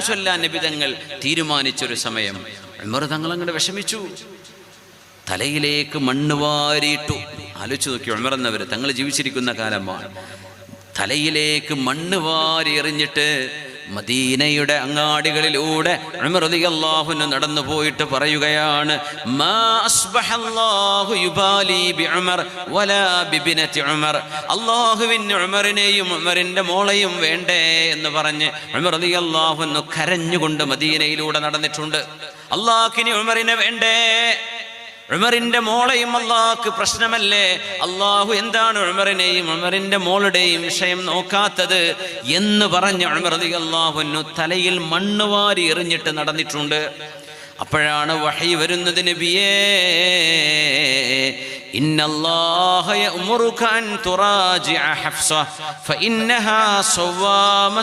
ചൊല്ലാൻ തീരുമാനിച്ചൊരു സമയം. ഉമർ തങ്ങൾ അങ്ങോട്ട് വിഷമിച്ചു. തലയിലേക്ക് മണ്ണ് വാരിയിട്ടു. ആലോചിച്ച് നോക്കി ഉമർ എന്നവർ തങ്ങൾ ജീവിച്ചിരിക്കുന്ന കാലമാണ് തലയിലേക്ക് മണ്ണ് വാരി എറിഞ്ഞിട്ട് മദീനയുടെ അങ്ങാടികളിലൂടെ റളിയല്ലാഹുവിന് നടന്നു പോയിട്ട് പറയുകയാണ് അല്ലാഹുവിന് ഉമറിനെയും ഉമറിന്റെ മോളെയും വേണ്ടേ? എന്ന് പറഞ്ഞ് ഉമർ റളിയല്ലാഹു അൻഹു കരഞ്ഞുകൊണ്ട് മദീനയിലൂടെ നടന്നിട്ടുണ്ട്. അള്ളാഹിനി ഉമറിനെ വേണ്ടേ? ഉമറിന്റെ മോളെയും അള്ളാഹ്ക്ക് പ്രശ്നമല്ലേ? അള്ളാഹു എന്താണ് ഉമറിനെയും ഉമറിന്റെ മോളുടെയും വിഷയം നോക്കാത്തത് എന്ന് പറഞ്ഞ് ഉമർ അള്ളാഹുനു തലയിൽ മണ്ണ് വാരി എറിഞ്ഞിട്ട് നടന്നിട്ടുണ്ട്. അപ്പോഴാണ് വഹി വരുന്നത് നബിയേ ഇന്നല്ലാഹ യഅ്മുറുക അൻ തുറാജിഅ ഹഫ്സ ഫഇന്നഹാ സവ്വാമ